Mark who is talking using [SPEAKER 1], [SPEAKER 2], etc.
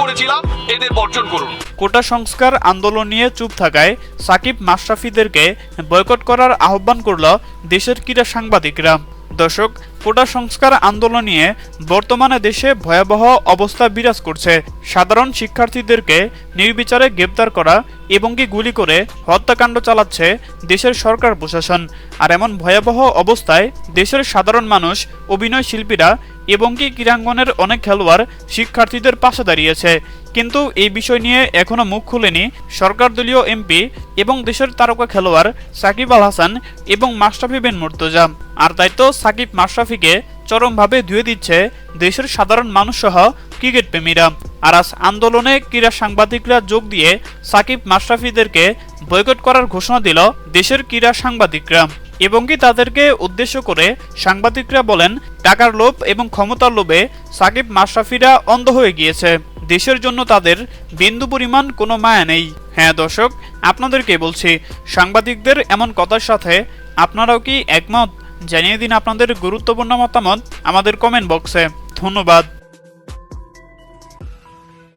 [SPEAKER 1] করেছিলাম, এদের বর্জন করুন।
[SPEAKER 2] কোটা সংস্কার আন্দোলন নিয়ে চুপ থাকায় সাকিব মাশরাফিদেরকে বয়কট করার আহ্বান করল দেশের ক্রীড়া সাংবাদিকরা। দর্শক, কোটা সংস্কার আন্দোলন নিয়ে বর্তমানে দেশে ভয়াবহ অবস্থা বিরাজ করছে। সাধারণ শিক্ষার্থীদেরকে নির্বিচারে গ্রেপ্তার করা এবং কি গুলি করে হত্যাকাণ্ড চালাচ্ছে দেশের সরকার প্রশাসন। আর এমন ভয়াবহ অবস্থায় দেশের সাধারণ মানুষ, অভিনয় শিল্পীরা এবং কি ক্রীড়াঙ্গনের অনেক খেলোয়াড় শিক্ষার্থীদের পাশে দাঁড়িয়েছে। কিন্তু এই বিষয় নিয়ে এখনও মুখ খুলেনি সরকার দলীয় এমপি এবং দেশের তারকা খেলোয়াড় সাকিব আল হাসান এবং মাশরাফি বিন মুর্তজা। আর দায়িত্ব সাকিব মাশরাফিকে চরমভাবে ধুয়ে দিচ্ছে দেশের সাধারণ মানুষ সহ ক্রিকেট প্রেমীরা। আর আজ আন্দোলনে ক্রীড়া সাংবাদিকরা যোগ দিয়ে সাকিব মাশরাফিদেরকে বয়কট করার ঘোষণা দিল দেশের ক্রীড়া সাংবাদিকরা। এবং কি তাদেরকে উদ্দেশ্য করে সাংবাদিকরা বলেন, টাকার লোভ এবং ক্ষমতার লোভে সাকিব মাশরাফিরা অন্ধ হয়ে গিয়েছে। দেশের জন্য তাদের বিন্দু পরিমাণ কোনো মায়া নেই। হ্যাঁ দর্শক, আপনাদেরকে বলছি, সাংবাদিকদের এমন কথার সাথে আপনারাও কি একমত? জানিয়ে দিন আপনাদের গুরুত্বপূর্ণ মতামত আমাদের কমেন্ট বক্সে ধন্যবাদ।